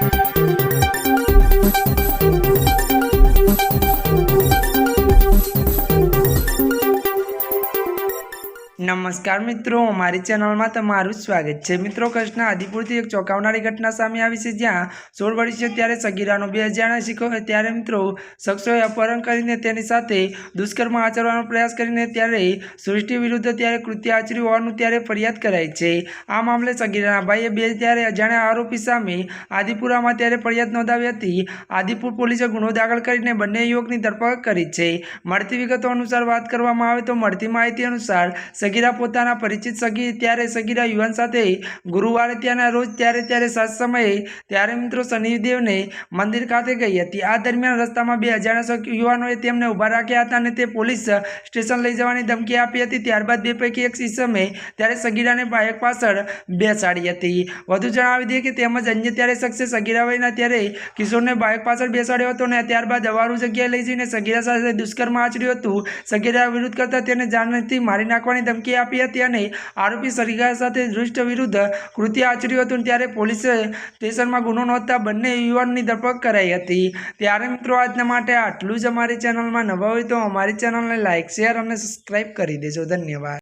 Thank you. નમસ્કાર મિત્રો, મારી ચેનલમાં તમારું સ્વાગત છે. મિત્રો, કચ્છના આદિપુરથી એક ચોંકાવનારી ઘટના સામે આવી છે, જ્યાં સોળ વર્ષીય ત્યારે સગીરાનો બે અજાણ્યા શીખો ત્યારે મિત્રો, શખ્સોએ અપહરણ કરીને તેની સાથે દુષ્કર્મ આચરવાનો પ્રયાસ કરીને ત્યારે સૃષ્ટિ વિરુદ્ધ ત્યારે કૃત્ય આચર્યું હોવાનું ત્યારે ફરિયાદ કરાઈ છે. આ મામલે સગીરાના ભાઈએ બે ત્યારે અજાણ્યા આરોપી સામે આદિપુરામાં ત્યારે ફરિયાદ નોંધાવી હતી. આદિપુર પોલીસે ગુનો દાખલ કરીને બંને યુવકની ધરપકડ કરી છે. મળતી વિગતો અનુસાર વાત કરવામાં આવે તો મળતી માહિતી અનુસાર સગીરા પોતાના પરિચિત સગી ત્યારે સગીરા યુવાન સાથે ગુરુવારે ત્યાંના રોજ ત્યારે ત્યારે સાત સમયે ત્યારે મિત્રો શનિદેવને મંદિર ખાતે ગઈ હતી. આ દરમિયાન રસ્તામાં બે અજાણ્યા યુવાનોએ તેમને ઊભા રાખ્યા હતા અને તે પોલીસ સ્ટેશન લઈ જવાની ધમકી આપી હતી. ત્યારબાદ બે પૈકી એક ઇસમે ત્યારે સગીરાને બાઇક પાછળ બેસાડી હતી. વધુ જણાવી દઈએ કે તેમજ અન્ય ત્યારે શખ્સે સગીરા વયના ત્યારે કિશોરને બાઇક પાછળ બેસાડ્યો હતો અને ત્યારબાદ અવારું જગ્યાએ લઈ જઈને સગીરા સાથે દુષ્કર્મ આચર્યું હતું. સગીરા વિરુદ્ધ કરતા તેને જાનથી મારી નાખવાની ધમકી આપી હતી અને આરોપી સરિગા સાથે દૃષ્ટ વિરુદ્ધ કૃત્ય આચર્યું હતું ત્યારે પોલીસે સ્ટેશનમાં ગુનો નોંધતા બંને યુવાનની ધરપકડ કરાઈ હતી. ત્યારે મિત્રો, આજના માટે આટલું જ અમારી ચેનલમાં નવા હોય તો અમારી ચેનલને લાઇક શેર અને સબસ્ક્રાઈબ કરી દેજો. ધન્યવાદ.